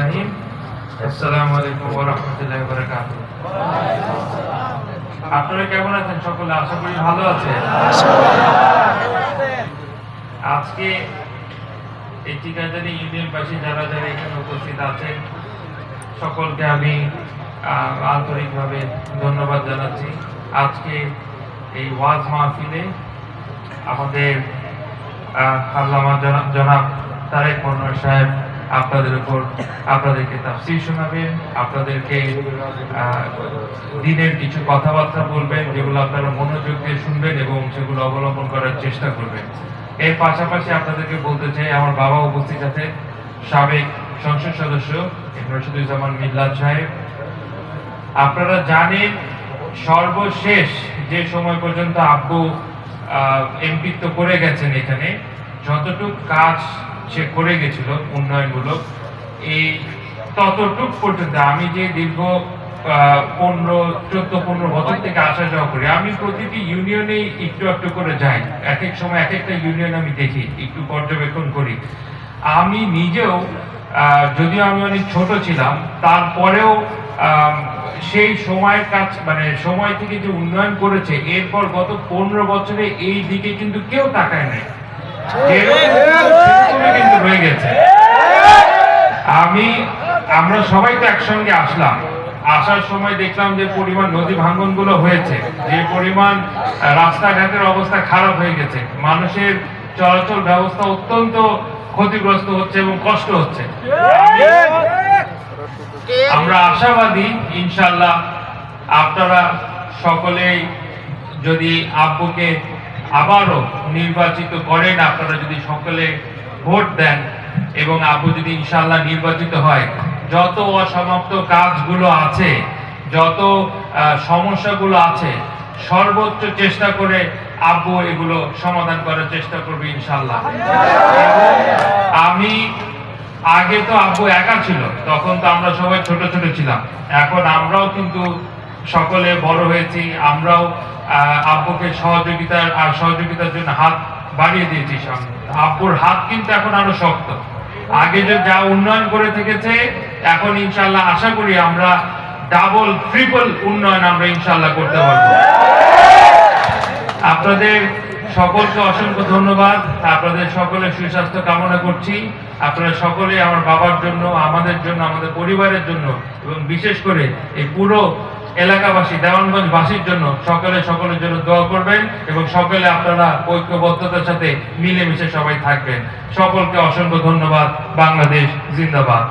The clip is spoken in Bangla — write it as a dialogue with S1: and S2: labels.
S1: রহিম আসসালামু আলাইকুম ওয়া রাহমাতুল্লাহি ওয়া বারাকাতুহু আপনারা কেমন আছেন সকলে? আশা করি ভালো আছেন। আজকে এই ঠিকাদারি ইউনিয়নবাসী যারা যারা এখানে উপস্থিত আছেন, সকলকে আমি আন্তরিকভাবে ধন্যবাদ জানাচ্ছি। আজকে এই ওয়াজ মাহফিলে আমাদের আল্লামা জনাব- তারেক মনোয়ার সাহেব, আপনাদের উপর আপনাদেরকে তাফসির শোনাবেন আপনাদেরকে দিনের কিছু কথাবার্তা বলবেন, যেগুলো আপনারা মনোযোগ দিয়ে শুনবেন এবং সেগুলো অবলম্বন করার চেষ্টা করবেন। এর পাশাপাশি আপনাদেরকে বলতে চাই, আমার বাবা উপস্থিত আছে, সাবেক সংসদ সদস্য রশিদুজ্জামান মিল্লাত সাহেব। আপনারা জানেন, সর্বশেষ যে সময় পর্যন্ত আব্বু এমপিত্ব করে গেছেন এখানে। যতটুক কাজ সে করে গেছিল, উন্নয়নমূলক, এই ততটুক পর্যন্ত আমি যে দীর্ঘ পনেরো, চোদ্দ, পনেরো বছর থেকে আসা যাওয়া করি, আমি প্রতিটি ইউনিয়নে একটু একটু করে যাই। এক এক সময় এক একটা ইউনিয়ন আমি দেখি, একটু পর্যবেক্ষণ করি। আমি নিজেও যদিও আমি অনেক ছোট ছিলাম, তারপরেও সেই সময়ের কাজ মানে সময় থেকে যে উন্নয়ন করেছে, এরপর গত পনেরো বছরে এই দিকে কিন্তু কেউ তাকায় নাই। আমি, আমরা সবাই তো একসঙ্গে আসলাম। আসার সময় দেখলাম যে পরিমাণ নদী ভাঙ্গনগুলো হয়েছে, যে পরিমাণ রাস্তাঘাটের অবস্থা খারাপ হয়ে গেছে। মানুষের চলাচল ব্যবস্থা অত্যন্ত ক্ষতিগ্রস্ত হচ্ছে এবং কষ্ট হচ্ছে। আশাবাদী ইনশাল্লাহ আপনারা সকলেই যদি আব্বুকে আবারও নির্বাচিত করেন, আপনারা যদি সকলে ভোট দেন এবং আব্বু যদি ইনশাল্লাহ নির্বাচিত হয়, যত অসমাপ্ত কাজগুলো আছে, যত সমস্যাগুলো আছে, সর্বোচ্চ চেষ্টা করে আব্বু এগুলো সমাধান করার চেষ্টা করবে ইনশাল্লাহ আমি আগে তো আব্বু একা ছিল, তখন তো আমরা সবাই ছোট ছোট ছিলাম। এখন আমরাও কিন্তু সকলে বড় হয়েছি, আমরাও আব্বুকে সহযোগিতার, আর সহযোগিতার জন্য হাত বাড়িয়ে দিয়েছি সামনে। আব্বুর হাত কিন্তু এখন আরও শক্ত। আগে যে যা উন্নয়ন করে থেকেছে, এখন ইনশাল্লাহ আশা করি আমরা ডাবল, ট্রিপল উন্নয়ন আমরা ইনশাল্লাহ করতে পারব। আপনাদের সকলকে অসংখ্য ধন্যবাদ। আপনাদের সকলের সুস্বাস্থ্য কামনা করছি। আপনারা সকলে আমার বাবার জন্য, আমাদের জন্য, আমাদের পরিবারের জন্য এবং বিশেষ করে এই পুরো এলাকাবাসী দেওয়ানগঞ্জ বাসীর জন্য সকলে সকলের জন্য দোয়া করবেন এবং সকলে আপনারা ঐক্যবদ্ধতার সাথে মিলেমিশে সবাই থাকবেন। সকলকে অসংখ্য ধন্যবাদ। বাংলাদেশ জিন্দাবাদ।